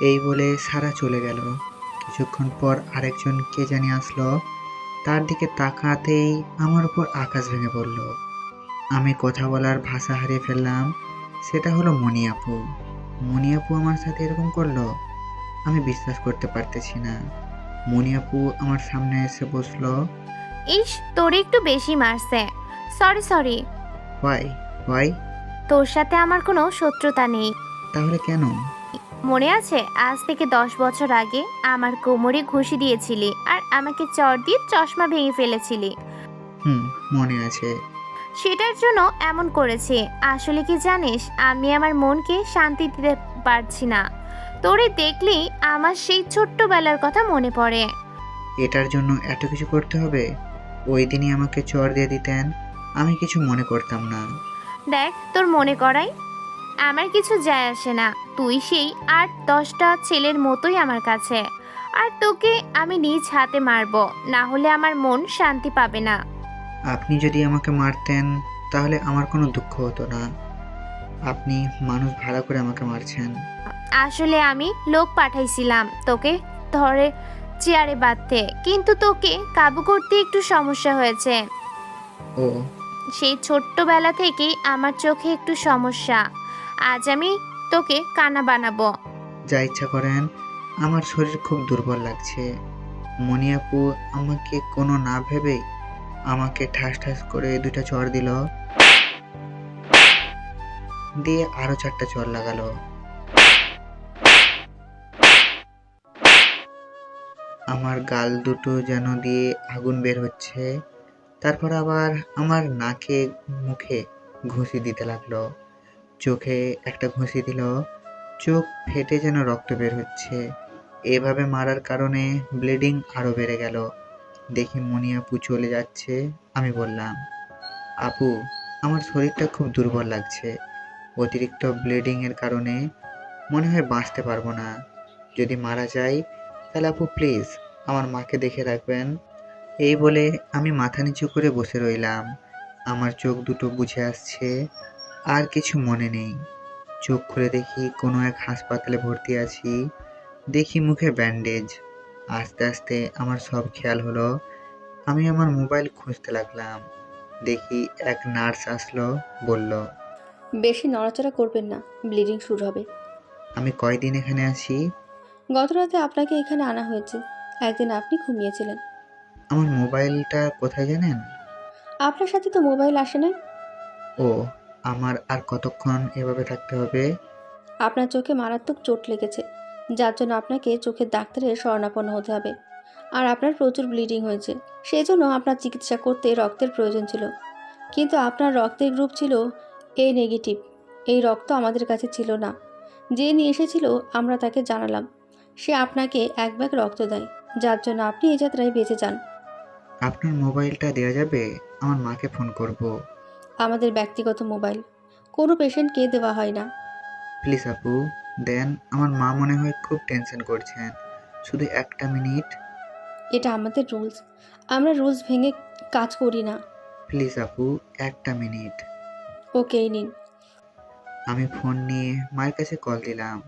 এই বলে সারা চলে গেল। কিছুক্ষণ পর আরেকজন কে জানি আসলো। তার দিকে তাকাতেই আমার উপর আকাশ ভেঙে পড়ল। আমি কথা বলার ভাষা হারিয়ে ফেললাম। সেটা হলো মণিয়াপু মণিয়াপু আমার সাথে এরকম করল? আমি বিশ্বাস করতে পারতেছি না। মণিয়াপু আমার সামনে এসে বসল। ইস তোর একটু বেশি মারছে। Sorry sorry. ওয়াই ওয়াই তোর সাথে আমার কোনো শত্রুতা নেই। তাহলে কেন? মনে আছে? আজ থেকে দশ বছর আগে আমার কোমরে ঘুষি দিয়েছিলি আর আমাকে চর দিয়ে চশমা ভেঙে ফেলেছিলি। হুম মনে আছে। সেটার জন্য এমন করেছি। আসলে কি জানিস আমি আমার মনকে শান্তি দিতে পারছি না। তোরে দেখলেই আমার সেই ছোট্টবেলার কথা মনে পড়ে। এটার জন্য এত কিছু করতে হবে? ওই দিনই আমাকে চর দিয়ে দিতেন। আমি কিছু মনে করতাম না। দেখ তোর মনে করাই আমার কিছু যায় আসে না। তুই সেই আট দশটা ছেলের মতোই আমার কাছে। আর তোকে আমি নিজ হাতে মারবো না হলে আমার মন শান্তি পাবে না। আপনি যদি আমাকে মারতেন তাহলে আমার কোনো দুঃখ হতো না। আপনি মানুষ ভাড়া করে আমাকে মারছেন। আসলে আমি লোক পাঠাইছিলাম তোকে ধরে চেয়ারে বাঁধতে। কিন্তু তোকে কাবু করতে একটু সমস্যা হয়েছে। ও। সেই ছোট্টবেলা থেকেই আমার চোখে একটু সমস্যা। আজ আমি তোকে কানা বানাবো। যা ইচ্ছা করেন, আমার শরীর খুব দুর্বল লাগছে। মণিয়াপু আমাকে কোনো না ভেবেই আমাকে ঠাস ঠাস করে দুটা চর দিল। দিয়ে আরও চারটা চর লাগালো। আমার গাল দুটো যেন দিয়ে আগুন বের হচ্ছে। তারপর আবার আমার নাকে, মুখে ঘুষি দিতে লাগল। চোখে একটা ঘুষি দিল। চোখ ফেটে যেন রক্ত বের হচ্ছে। এভাবে মারার কারণে ব্লিডিং আরও বেড়ে গেল। দেখি মনি আপু চলে যাচ্ছে, আমি বললাম, আপু, আমার শরীরটা খুব দুর্বল লাগছে। অতিরিক্ত ব্লিডিংয়ের কারণে মনে হয় বাঁচতে পারব না। যদি মারা যাই, তাহলে আপু প্লিজ আমার মাকে দেখে রাখবেন। এই বলে আমি মাথা নিচু করে বসে রইলাম। আমার চোখ দুটো বুঝে আসছে আর কিছু মনে নেই। চোখ খুলে দেখি কোনো এক হাসপাতালে ভর্তি আছি। দেখি মুখে ব্যান্ডেজ। আস্তে আস্তে আমার সব খেয়াল হলো। আমি আমার মোবাইল খুঁজতে লাগলাম। দেখি এক নার্স আসলো বলল বেশি নড়াচড়া করবেন না ব্লিডিং শুরু হবে। আমি কয়দিন এখানে আছি? গত রাতে আপনাকে এখানে আনা হয়েছে। একদিন আপনি ঘুমিয়েছিলেন। আমার মোবাইলটা কোথায় জানেন? আপনার সাথে তো মোবাইল আসে না। ও আমার আর কতক্ষণ এভাবে থাকতে হবে? আপনার চোখে মারাত্মক চোট লেগেছে যার জন্য আপনাকে চোখের ডাক্তারের শরণাপন্ন হতে হবে। আর আপনার প্রচুর ব্লিডিং হয়েছে সেই জন্য আপনার চিকিৎসা করতে রক্তের প্রয়োজন ছিল। কিন্তু আপনার রক্তের গ্রুপ ছিল এ নেগেটিভ এই রক্ত আমাদের কাছে ছিল না। যে নিয়ে এসেছিল আমরা তাকে জানালাম। সে আপনাকে এক ব্যাগ রক্ত দেয় যার জন্য আপনি এই যাত্রায় বেঁচে যান। আপনার মোবাইলটা দেওয়া যাবে? আমার মাকে ফোন করব। আমাদের ব্যক্তিগত মোবাইল। কোনো পেশেন্টকে দেওয়া হয় না। প্লিজ আপু দেন আমার মা মনে হয় খুব টেনশন করছেন। শুধু একটা মিনিট। এটা আমাদের রুলস। আমরা রুলস ভেঙে কাজ করি না। প্লিজ আপু একটা মিনিট। ওকেই নিন। আমি ফোন নিয়ে মায়ের কাছে কল দিলাম।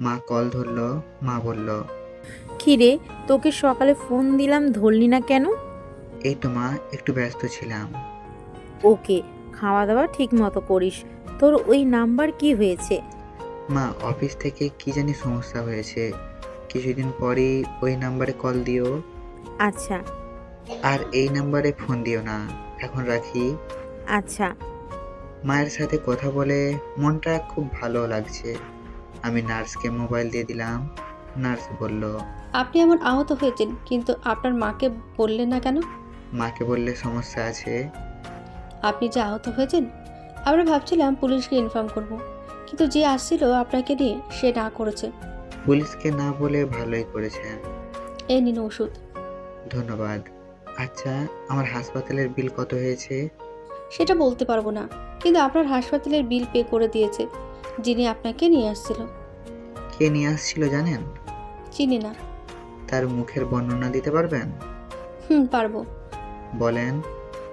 মা কল ধরলো মা বলল কিরে তোকে সকালে ফোন দিলাম ধরলি না কেন? এই তো মা একটু ব্যস্ত ছিলাম। ওকে। খাওয়া দাওয়া ঠিক মতো করিস। তোর ওই নাম্বার কি হয়েছে? মা অফিস থেকে কি জানি সমস্যা হয়েছে। কিছুদিন পরেই ওই নাম্বারে কল দিও। আচ্ছা। আর এই নাম্বারে ফোন দিও না। এখন রাখি। আচ্ছা। মায়ের সাথে কথা বলে মনটা খুব ভালো লাগছে। আমি নার্সকে মোবাইল দিয়ে দিলাম। নার্স বলল আপনি এমন আহত হয়েছেন কিন্তু আপনার মাকে বললেন না কেন? মাকে বললে সমস্যা আছে। আপনি যে আহত হয়েছেন আমরা ভাবছিলাম পুলিশকে ইনফর্ম করব। কিন্তু যে আসছিল আপনাকে নিয়ে সে না করেছে। পুলিশকে না বলে ভালোই করেছেন। এই নিন ওষুধ। ধন্যবাদ। আচ্ছা আমার হাসপাতালের বিল কত হয়েছে? সেটা বলতে পারব না কিন্তু আপনার হাসপাতালের বিল পে করে দিয়েছে যিনি আপনাকে নিয়ে আসছিল। কে নিয়ে আসছিল জানেন? চিনি না। তার মুখের বর্ণনা দিতে পারবেন? হুম পারব। বলেন।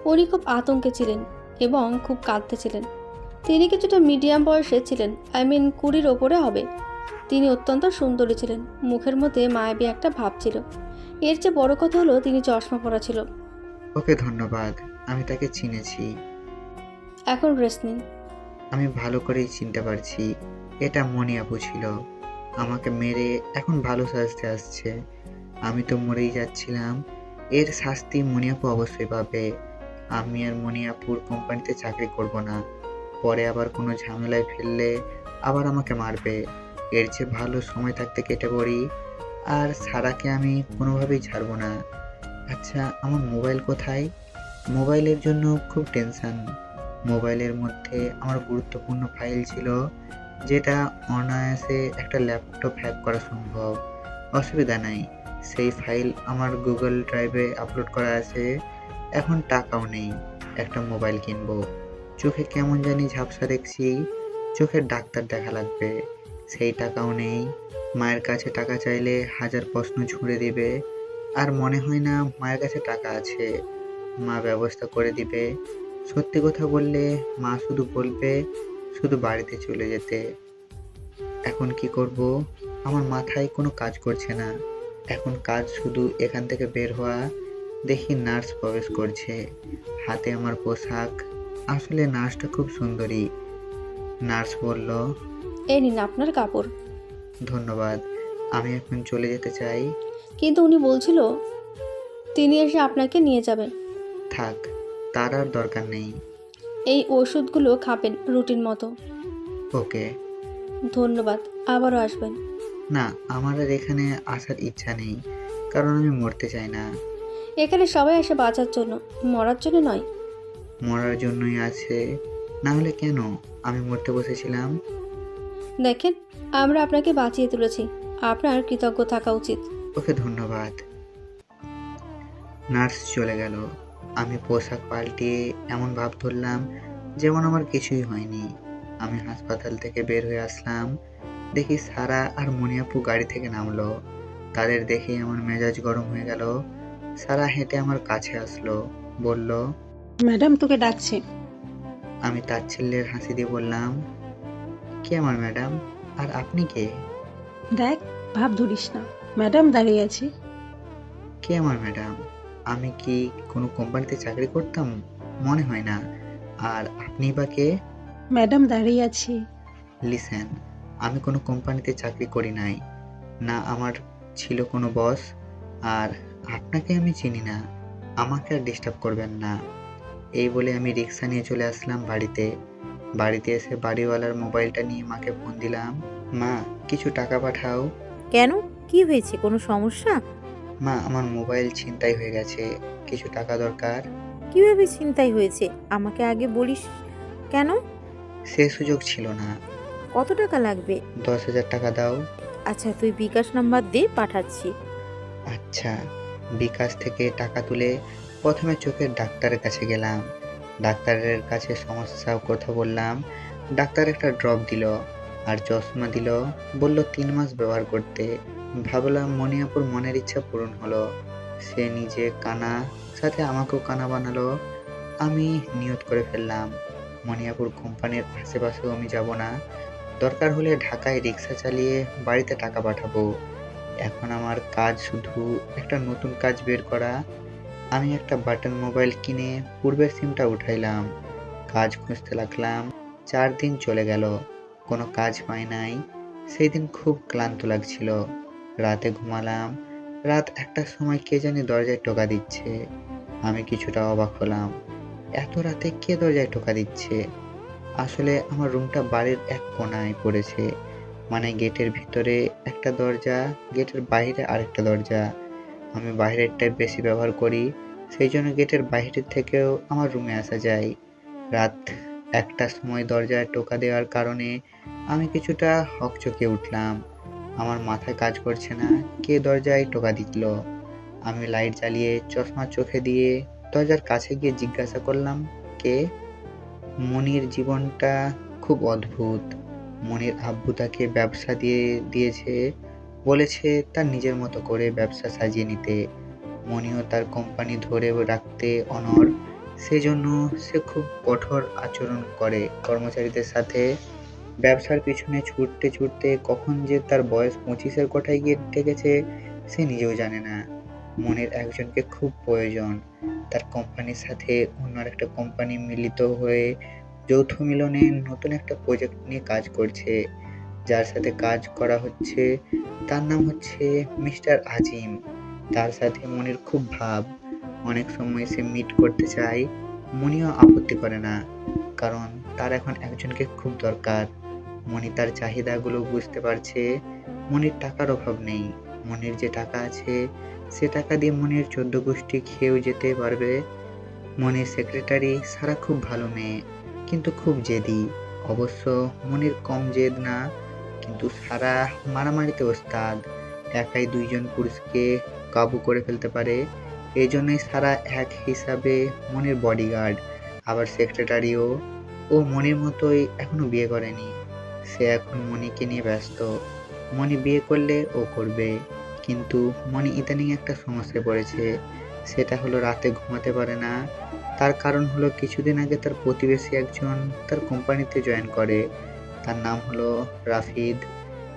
উনি খুব আতঙ্কে ছিলেন এবং খুব কাঁদতেছিলেন তিনি কিছুটা মিডিয়াম বয়সে ছিলেন আই মিন কুড়ির ওপরে হবে। তিনি অত্যন্ত সুন্দরী ছিলেন মুখের মধ্যে মায়াবী একটা ভাব ছিল। এর চেয়ে বড় কথা হলো তিনি চশমা পরা ছিল। ওকে ধন্যবাদ আমি তাকে চিনেছি। এখন রেস্ট নিন। আমি ভালো করেই চিনতে পারছি এটা মনি আপু ছিল। আমাকে মেরে এখন ভালো সাজতে আসছে। আমি তো মরেই যাচ্ছিলাম এর শাস্তি মনি আপু অবশ্যই পাবে। আমি আর মনি আপুর কোম্পানিতে চাকরি করব না। পরে আবার কোনো ঝামেলায় ফেললে আবার আমাকে মারবে। এর চেয়ে ভালো সময় থাকতে কেটে পড়ি। আর সারাকে আমি কোনোভাবেই ছাড়বো না। আচ্ছা আমার মোবাইল কোথায়? মোবাইলের জন্য খুব টেনশন। মোবাইলের মধ্যে আমার গুরুত্বপূর্ণ ফাইল ছিল, যেটা অনায়াসে একটা ল্যাপটপ হ্যাক করা সম্ভব। অসুবিধা নাই। সেই ফাইল আমার গুগল ড্রাইভে আপলোড করা আছে। এখন টাকাও নেই। একটা মোবাইল কিনবো। চোখে কেমন জানি ঝাপসা দেখছি। চোখের ডাক্তার দেখা লাগবে। সেই টাকাও নেই। মায়ের কাছে টাকা চাইলে হাজার প্রশ্ন ছুঁড়ে দিবে। আর মনে হয় না মায়ের কাছে টাকা আছে। মা ব্যবস্থা করে দিবে। সত্যি কথা বললে মা শুধু বলবে, শুধু বাড়িতে চলে যেতে। এখন কি করব? আমার মাথায় কোনো কাজ করছে না। এখন কাজ শুধু এখান থেকে বের হওয়া দেখি নার্স প্রবেশ করছে। হাতে আমার পোশাক। আসলে নার্সটা খুব সুন্দরী। নার্স বলল এই নিন আপনার কাপড়। ধন্যবাদ। আমি এখন চলে যেতে চাই। কিন্তু উনি বলছিল তিনি এসে আপনাকে নিয়ে যাবেন। থাক তার আর দরকার নেই। এই ওষুধগুলো খাবেন রুটিন মতো। ওকে। ধন্যবাদ আবারও আসবেন। না আমার আর এখানে আসার ইচ্ছা নেই কারণ আমি মরতে চাই না। এখানে সবাই আসে বাঁচার জন্য মরার জন্য নয়। মরার জন্যই আছে। না হলে কেন? আমি মরতে বসেছিলাম। দেখেন আমরা আপনাকে বাঁচিয়ে তুলেছি। আপনার কৃতজ্ঞ থাকা উচিত। ওকে ধন্যবাদ। নার্স চলে গেল। আমি পোশাক পাল্টিয়ে এমন ভাব ধরলাম যেমন আমার কিছুই হয়নি। আমি হাসপাতাল থেকে বের হয়ে আসলাম। দেখি সারা আর মনিয়াপু গাড়ি থেকে নামলো। তাদের দেখে আমার মেজাজ গরম হয়ে গেল। সারা হেঁটে আমার কাছে আসলো বলল ম্যাডাম তোকে ডাকছে। আমি তাচ্ছিল্যের হাসি দিয়ে বললাম কে আমার ম্যাডাম? আর আপনি কে? দেখ ভাব ধরিস না। ম্যাডাম দাঁড়িয়ে আছে। কে আমার ম্যাডাম? আমি কি কোনো কোম্পানিতে চাকরি করতাম? মনে হয় না। আর আপনি বা কে? ম্যাডাম দাঁড়িয়ে আছে। লিসেন আমি কোনো কোম্পানিতে চাকরি করি নাই। না আমার ছিল কোনো বস আর আপনাকে আমি চিনি না। আমাকে আর ডিস্টার্ব করবেন না। এই বলে আমি রিক্সা নিয়ে চলে আসলাম বাড়িতে। বাড়িতে এসে বাড়িওয়ালার মোবাইলটা নিয়ে মাকে ফোন দিলাম মা কিছু টাকা পাঠাও। কেন? কি হয়েছে? কোনো সমস্যা? মা আমার মোবাইল ছিনতাই হয়ে গেছে। কিছু টাকা দরকার? কীভাবে চিন্তাই হয়েছে? আমাকে আগে বলিস কেন? সে সুযোগ ছিল না। কত টাকা লাগবে? দশ হাজার টাকা দাও। আচ্ছা তুই বিকাশ নাম্বার দে পাঠাচ্ছি। আচ্ছা। বিকাশ থেকে টাকা তুলে প্রথমে চোখের ডাক্তারের কাছে গেলাম। ডাক্তারের কাছে সমস্যা কথা বললাম। ডাক্তার একটা ড্রপ দিল আর চশমা দিল, বলল তিন মাস ব্যবহার করতে। ভাবলাম মনিয়াপুর মনের ইচ্ছা পূরণ হলো। সে নিজে কানা, সাথে আমাকেও কানা বানালো। আমি নিয়ত করে ফেললাম। মনিয়াপুর কোম্পানির আশেপাশেও আমি যাব না। দরকার হলে ঢাকায় রিক্সা চালিয়ে বাড়িতে টাকা পাঠাবো। এখন আমার কাজ শুধু একটা নতুন কাজ বের করা। আমি একটা বাটন মোবাইল কিনে পূর্বের সিমটা উঠাইলাম, কাজ খুঁজতে লাগলাম, চার দিন চলে গেল, কোনো কাজ পাই নাই। সেই দিন খুব ক্লান্ত লাগছিল। রাতে ঘুমালাম, রাত একটার সময় কে জানি দরজায় টোকা দিচ্ছে। আমি কিছুটা অবাক হলাম, এত রাতে কে দরজায় টোকা দিচ্ছে? আসলে আমার রুমটা বাড়ির এক কোনায় পড়েছে। মানে গেটের ভিতরে একটা দরজা, গেটের বাইরে আরেকটা দরজা। আমি বাইরেরটাই বেশি ব্যবহার করি, সেই জন্য গেটের বাইরের থেকেও আমার রুমে আসা যায়। রাত একটার সময় দরজায় টোকা দেওয়ার কারণে আমি কিছুটা হকচকে উঠলাম। আমার মাথায় কাজ করছে না কে দরজায় টোকা দিল আমি লাইট জ্বালিয়ে চশমা চোখে দিয়ে দরজার কাছে গিয়ে জিজ্ঞাসা করলাম, কে? মনির জীবনটা খুব অদ্ভুত। মনির আব্বু তাকে ব্যবসা দিয়ে, দিয়েছে, বলেছে তার নিজের মতো করে ব্যবসা সাজিয়ে নিতে। মনিও তার কোম্পানি ধরে রাখতে অনর সেজন্য সে খুব কঠোর আচরণ করে কর্মচারীদের সাথে। ব্যবসার পিছনে ছুটতে ছুটতে কখন যে তার বয়স পঁচিশের কোঠায় গিয়ে ঠেকেছে, সে নিজেও জানে না। মনের একজনকে খুব প্রয়োজন। তার কোম্পানির সাথে অন্য একটা কোম্পানি মিলিত হয়ে যৌথ মিলনে নতুন একটা প্রজেক্ট নিয়ে কাজ করছে। যার সাথে কাজ করা হচ্ছে, তার নাম হচ্ছে মিস্টার আজিম। তার সাথে মনির খুব ভাব। অনেক সময় সে মিট করতে চায়, মনিও আপত্তি করে না। কারণ তার এখন একজনকে খুব দরকার। মনি তার চাহিদাগুলো বুঝতে পারছে। মনির টাকার অভাব নেই। মনির যে টাকা আছে, সে টাকা দিয়ে মনির চোদ্দ গোষ্ঠী খেয়েও যেতে পারবে। মনির সেক্রেটারি সারা খুব ভালো মেয়ে। কিন্তু খুব জেদি। অবশ্য মনির কম জেদ না, কিন্তু সারা মারামারিতে ওস্তাদ, একাই দুইজন পুরুষকে কাবু করে ফেলতে পারে। এই জন্যই সারা এক হিসাবে মনির বডিগার্ড আবার সেক্রেটারিও ও মনির মতোই এখনও বিয়ে করেনি। সে এখন মনিকে নিয়ে ব্যস্ত। মনি বিয়ে করলে ও করবে, কিন্তু মনি ইদানিং একটা সমস্যায় পড়েছে। সেটা হলো রাতে ঘুমাতে পারে না তার কারণ হলো কিছুদিন আগে তার প্রতিবেশী একজন তার কোম্পানিতে জয়েন করে। তার নাম হলো রাফিদ।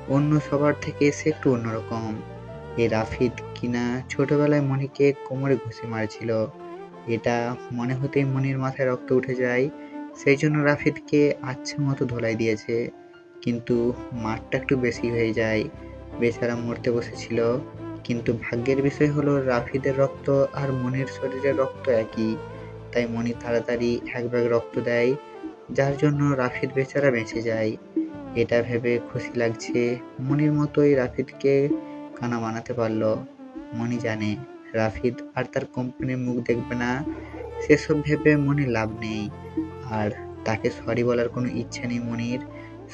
অন্য সবার থেকে সে একটু অন্যরকম। এই রাফিদ কিনা ছোটবেলায় মনিকে কোমরে ঘুষি মারছিল। এটা মনে হতেই মনির মাথায় রক্ত উঠে যায়। সেই জন্য রাফিদকে আচ্ছা মতো ধোলাই দিয়েছে। কিন্তু মারটা একটু বেশি হয়ে যায়। বেচারা মরতে বসেছিল। কিন্তু ভাগ্যের বিষয় হলো রাফিদের রক্ত আর মনির শরীরের রক্ত একই। তাই মনি তাড়াতাড়ি এক ব্যাগ রক্ত দেয়, যার জন্য রাফিদ বেচারা বেঁচে যায়। এটা ভেবে খুশি লাগছে মনির মতোই রাফিদকে কানা বানাতে পারল। মনি জানে রাফিদ আর তার কোম্পানির মুখ দেখবে না, সেসব ভেবে মনির লাভ নেই। আর তাকে সরি বলার কোনো ইচ্ছা নেই মনির।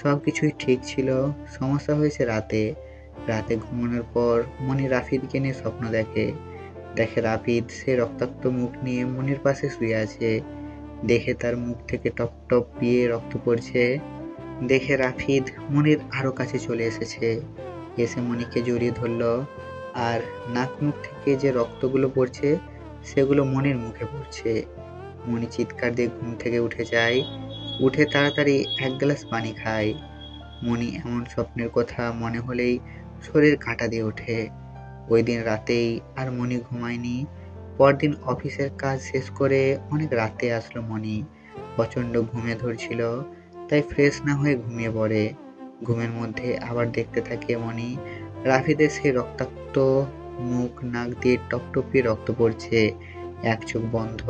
সব কিছুই ঠিক ছিল, সমস্যা হয়েছে রাতে। রাতে ঘুমানোর পর মনি রাফিদকে নিয়ে স্বপ্ন দেখে। দেখে রাফিদ সে রক্তাক্ত মুখ নিয়ে মনির পাশে শুয়ে আছে। দেখে তার মুখ থেকে টপ টপ দিয়ে রক্ত পড়ছে। দেখে রাফিদ মনির আরও কাছে চলে এসেছে। এসে মনিকে জড়িয়ে ধরলো আর নাক মুখ থেকে যে রক্তগুলো পড়ছে, সেগুলো মনির মুখে পড়ছে। মনি চিৎকার দিয়ে ঘুম থেকে উঠে যায়। উঠে তাড়াতাড়ি এক গ্লাস পানি খায়। মনি এমন স্বপ্নের কথা মনে হলেই শরীর কাঁটা দিয়ে ওঠে। ওই দিন রাতেই আর মনি ঘুমায়নি। পরদিন অফিসের কাজ শেষ করে অনেক রাতে আসলো মনি প্রচণ্ড ঘুমে ধরছিল, তাই ফ্রেশ না হয়ে ঘুমিয়ে পড়ে। ঘুমের মধ্যে আবার দেখতে থাকে মনি রাফিদের সেই রক্তাক্ত মুখ, নাক দিয়ে টপটপিয়ে রক্ত পড়ছে। এক চোখ বন্ধ,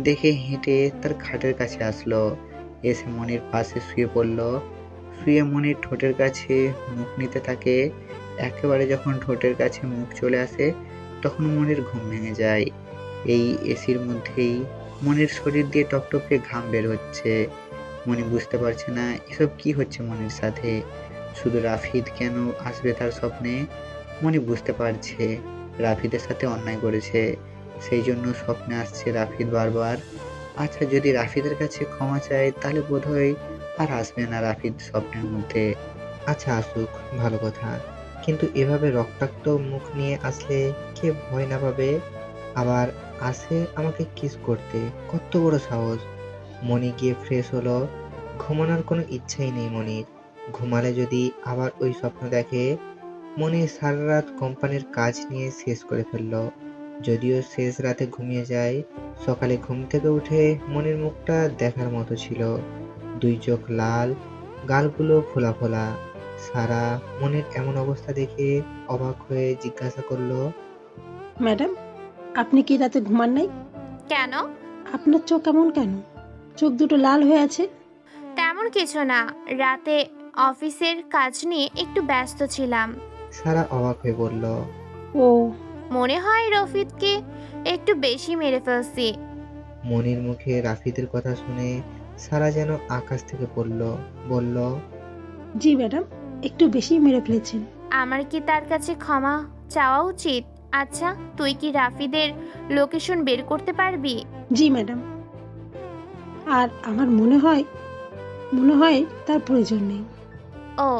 দেখে হেঁটে তার খাটের কাছে আসলো। এসে মনির পাশে শুয়ে পড়ল। শুয়ে মনির ঠোঁটের কাছে মুখ নিতে থাকে একেবারে যখন ঠোঁটের কাছে মুখ চলে আসে, তখন মনের ঘুম ভেঙে যায়। এই এসির মধ্যেই মনের শরীর দিয়ে টপটপে ঘাম বের হচ্ছে। মনি বুঝতে পারছে না, এসব কি হচ্ছে মনির সাথে? শুধু রাফিদ কেন আসবে তার স্বপ্নে? মনি বুঝতে পারছে, রাফিদের সাথে অন্যায় করেছে। সেই জন্য স্বপ্নে আসছে রাফিদ বারবার। আচ্ছা যদি রাফিদের কাছে ক্ষমা চায়, তাহলে বোধহয় আর আসবে না রাফিদ স্বপ্নের মধ্যে। আচ্ছা আসুক, ভালো কথা। কিন্তু এভাবে রক্তাক্ত মুখ নিয়ে আসলে কে ভয় না পাবে? আবার আসে আমাকে কিস করতে। কত বড় সাহস। মনি গিয়ে ফ্রেশ হলো। ঘুমানোর কোনো ইচ্ছাই নেই মনির ঘুমালে যদি আবার ওই স্বপ্ন দেখে মনি সারা রাত কোম্পানির কাজ নিয়ে শেষ করে ফেলল। যদিও শেষ রাতে ঘুমিয়ে যায়, সকালে ঘুম থেকে উঠে মনির মুখটা দেখার মতো ছিল। দুই চোখ লাল, গালগুলো ফোলা ফোলা। সারা মনের এমন অবস্থা দেখে অবাক হয়ে জিজ্ঞাসা করল ম্যাডাম আপনি কি রাতে ঘুমান নাই? কেন? আপনার চোখ এমন কেন? চোখ দুটো লাল হয়ে আছে। তেমন কিছু না রাতে অফিসের কাজ নিয়ে একটু ব্যস্ত ছিলাম। সারা অবাক হয়ে বলল ও। মনে হয় রফিদকে একটু বেশি মেরে ফেলছি। মনির মুখে রাফিদের কথা শুনে সারা যেন আকাশ থেকে পড়ল বলল জি ম্যাডাম। একটু বেশি মেরে ফেলেছেন আমার কি তার কাছে ক্ষমা চাওয়া উচিত? আচ্ছা তুই কি রাফিদের লোকেশন বের করতে পারবি? জি ম্যাডাম। আর আমার মনে হয় মনে হয় তার প্রয়োজন নেই। ও।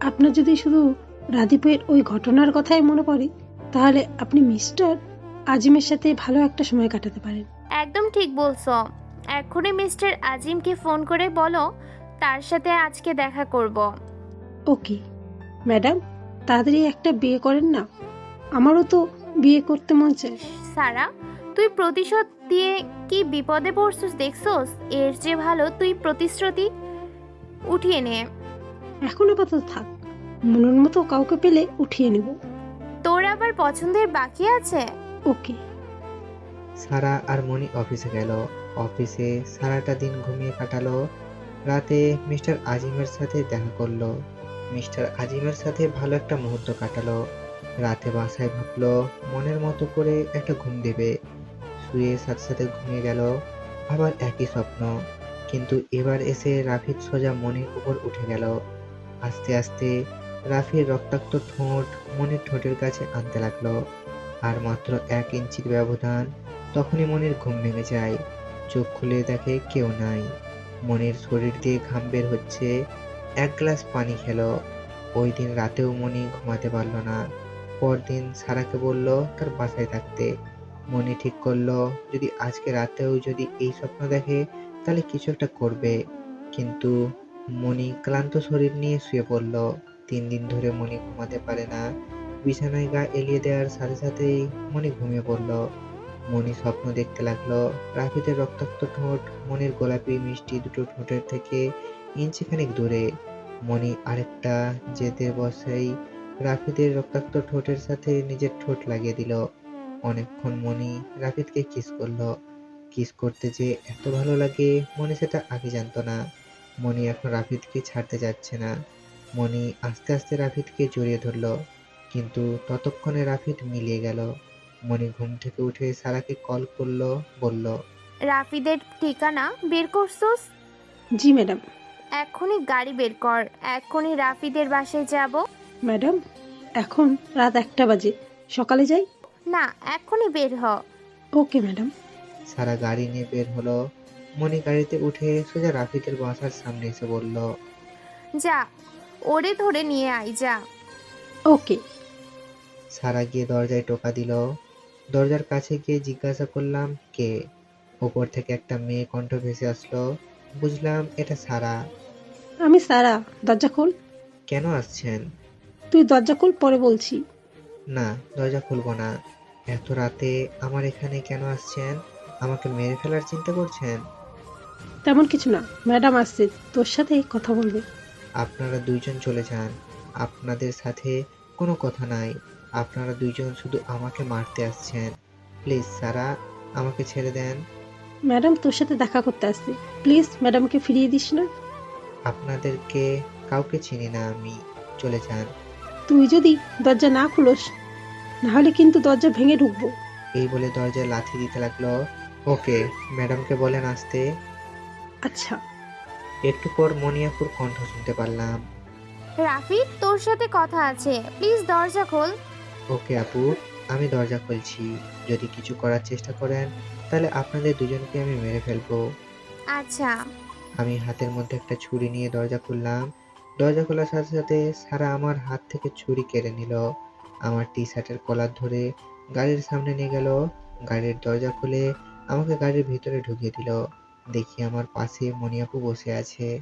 আপনার যদি শুধু রাদীপের ওই ঘটনার কথাই মনে পড়ে তাহলে আপনি মিস্টার আজিমের সাথে ভালো একটা সময় কাটাতে পারেন। একদম ঠিক বলছো। এক্ষুনি মিস্টার আজিমকে ফোন করে বলো তার সাথে আজকে দেখা করব। ওকে ম্যাডাম তাড়াতাড়ি একটা বিয়ে করেন না? আমারও তো বিয়ে করতে মন চায়। সারা তুই প্রতিশোধ দিয়ে কি বিপদে পড়ছিস দেখছোস? এর যে ভালো তুই প্রতিশ্রুতি উঠিয়ে নে। এখন আপাতত থাক মনের মতো কাউকে পেলে উঠিয়ে নেব। তোর আবার পছন্দের বাকি আছে? ওকে। সারা আর মনি অফিসে গেল। অফিসে সারাটা দিন ঘুমিয়ে কাটালো। রাতে মিস্টার আজিমের সাথে দেখা করল। মিস্টার আজিমের সাথে ভালো একটা মুহূর্ত কাটালো। রাতে বাসায় ভাবলো মনের মতো করে একটা ঘুম দেবে। শুয়ে সাথে সাথে ঘুমিয়ে গেল, আবার একই স্বপ্ন। কিন্তু এবার এসে রাফির সোজা মনের উপর উঠে গেল। আস্তে আস্তে রাফির রক্তাক্ত ঠোঁট মনের ঠোঁটের কাছে আনতে লাগল। আর মাত্র এক ইঞ্চির ব্যবধান, তখনই মনের ঘুম ভেঙে যায়। চোখ খুলে দেখে কেউ নাই। মনের শরীর দিয়ে ঘাম বের হচ্ছে এক গ্লাস পানি খেলো। ওই দিন রাতেও মনি ঘুমাতে পারল না। পরদিন সারাকে বলল, তার বাসায় থাকতে। মনি ঠিক করল, যদি আজকে রাতেও যদি এই স্বপ্ন দেখে, তাহলে কিছু একটা করবে। কিন্তু মনি ক্লান্ত শরীর নিয়ে শুয়ে পড়ল। তিন দিন ধরে মনি ঘুমাতে পারে না। বিছানায় গা এলিয়ে দেওয়ার সাথে সাথেই মনি ঘুমিয়ে পড়ল। মনি স্বপ্ন দেখতে লাগল। রাফিদের রক্তাক্ত ঠোঁট মনির গোলাপি মিষ্টি দুটো ঠোঁটের থেকে ইঞ্চিখানিক দূরে মনি আরেকটা জেদের বসেই রাফিদের রক্তাক্ত ঠোঁটের সাথে নিজের ঠোঁট লাগিয়ে দিল। অনেকক্ষণ মনি রাফিদকে কিস করল। কিস করতে যে এত ভালো লাগে মনি সেটা আগে জানতো না। মনি এখন রাফিদকে ছাড়তে যাচ্ছে না। মনি আস্তে আস্তে রাফিদকে জড়িয়ে ধরলো কিন্তু ততক্ষণে রাফিদ মিলিয়ে গেল। মনি ঘুম থেকে উঠে সারাকে কল করল বলল রাফিদের ঠিকানা বের করছোস? জি ম্যাডাম। এক্ষুনি গাড়ি বের কর এখনই রাফিদের বাসায় যাব। ম্যাডাম এখন রাত একটা বাজে। সকালে যাই? না এখনই বের হ। Okay madam. সারা গাড়ি নিয়ে বের হলো। মনি গাড়িতে উঠে সোজা রাফিদের বাসার সামনে এসে বলল যা ওরে ধরে নিয়ে আই যা। ওকে। সারা গিয়ে দরজায় টোকা দিল। দরজার কাছে গিয়ে জিজ্ঞাসা করলাম কে? ওপর থেকে একটা মেয়ে কণ্ঠ ভেসে আসলো। বুঝলাম এটা সারা। আমি সারা দরজা খোল। কেন আসছেন? তুই দরজা খোল পরে বলছি। না দরজা খুলবো না। এত রাতে আমার এখানে কেন আসছেন? আমাকে মেরে ফেলার চিন্তা করছেন? তেমন কিছু না ম্যাডাম আসছে তোর সাথে কথা বলবে। আপনারা দুইজন চলে যান। আপনাদের সাথে কোনো কথা নাই। আপনারা দুইজন শুধু আমাকে মারতে আসছেন। প্লিজ সারা আমাকে ছেড়ে দেন। ম্যাডাম তোর সাথে দেখা করতে আসছি। প্লিজ ম্যাডামকে ফিরিয়ে দিস না। আপনাদেরকে কাউকে চিনি না আমি চলে যান। তুই যদি দরজা না খুলোস নাহলে কিন্তু দরজা ভেঙে ঢুকবো। এই বলে দরজায় লাথি দিতে লাগল। ওকে ম্যাডামকে বলেন আসতে। আচ্ছা। একটু পর মনিয়াপুর কণ্ঠ শুনতে পারলাম। রাফিদ তোর সাথে কথা আছে। প্লিজ দরজা খোল। ওকে আপু আমি দরজা খুলছি। যদি কিছু করার চেষ্টা করেন তাহলে আপনাদের দুজনকে আমি মেরে ফেলব। আচ্ছা। আমি হাতের মধ্যে একটা ছুরি নিয়ে দরজা খুললাম। দরজা খোলার সাথে সাথে সারা আমার হাত থেকে ছুরি কেড়ে নিল। আমার টি শার্টের কলার ধরে গাড়ির সামনে নিয়ে গেল। গাড়ির দরজা খুলে আমাকে গাড়ির ভিতরে ঢুকিয়ে দিল। দেখি আমার পাশে মনিয়াপু বসে আছে।